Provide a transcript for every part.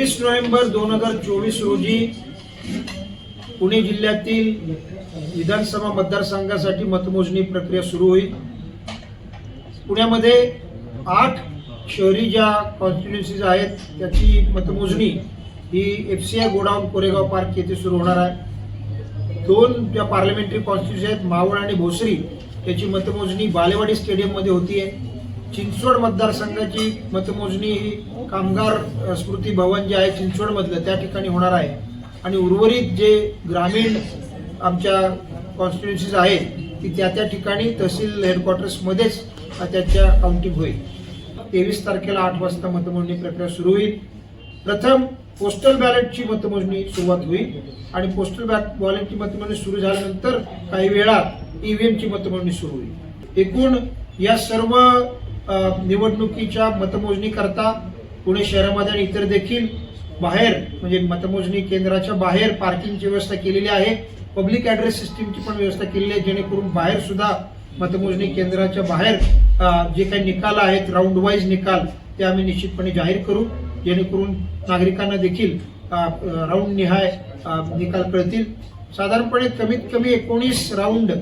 तेवीस नोव्हेंबर दोन हजार चोवीस रोजी पुणे जिल्ह्यातील विधानसभा मतदारसंघासाठी मतमोजणी प्रक्रिया सुरू होईल. पुण्यामध्ये आठ शहरी ज्या कॉन्स्टिट्युन्सीज आहेत त्याची मतमोजणी ही F C I godown Koregaon park येथे सुरू होणार आहे. दोन ज्या पार्लमेंटरी कॉन्स्टिट्युन्सी आहेत मावळ आणि भोसरी त्याची मतमोजणी बालेवाडी स्टेडियममध्ये होती आहे चिंचवड मतदारसंघाची मतमोजणी ही कामगार स्मृती भवन जे आहे चिंचवडमधलं त्या ठिकाणी होणार आहे. आणि उर्वरित जे ग्रामीण आमच्या कॉन्स्टिट्युन्सीज आहेत ती त्या त्या ठिकाणी तहसील हेडक्वार्टर्समध्येच त्याच्या काउंटिंग होईल. तेवीस तारखेला आठ वाजता मतमोजणी प्रक्रिया सुरू होईल. प्रथम पोस्टल बॅलेटची मतमोजणी सुरुवात होईल. आणि पोस्टल बॅलेटची मतमोजणी सुरू झाल्यानंतर काही वेळात ईव्हीएमची मतमोजणी सुरू होईल. एकूण या सर्व निवडणुकीच्या मतमोजणी करता पुणे शहरामध्ये आणि इतर देखील बाहेर म्हणजे मतमोजणी केंद्राच्या बाहेर पार्किंगची व्यवस्था केलेली आहे. पब्लिक ऍड्रेस सिस्टीमची पण व्यवस्था केलेली आहे जेणेकरून बाहेर सुद्धा मतमोजणी केंद्राच्या बाहेर जे काही निकाल आहेत राऊंड वाईज निकाल ते आम्ही निश्चितपणे जाहीर करू. जेणेकरून नागरिकांना देखील राऊंड निहाय निकाल कळतील. साधारणपणे कमीत कमी एकोणीस राऊंड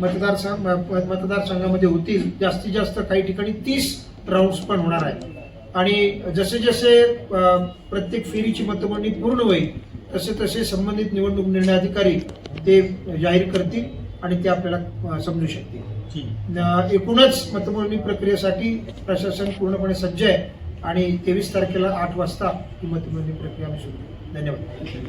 मतदारसंघ म- मतदारसंघामध्ये होतील. जास्तीत जास्त काही ठिकाणी तीस राऊंड्स पण होणार आहेत. आणि जसे जसे प्रत्येक फेरीची मतमोजणी पूर्ण होईल तसे तसे संबंधित निवडणूक निर्णय अधिकारी ते जाहीर करतील आणि ते आपल्याला समजू शकतील. एकूणच मतमोजणी प्रक्रियेसाठी प्रशासन पूर्णपणे सज्ज आहे आणि तेवीस तारखेला आठ वाजता ही मतमोजणी प्रक्रिया आम्ही सुरू. धन्यवाद.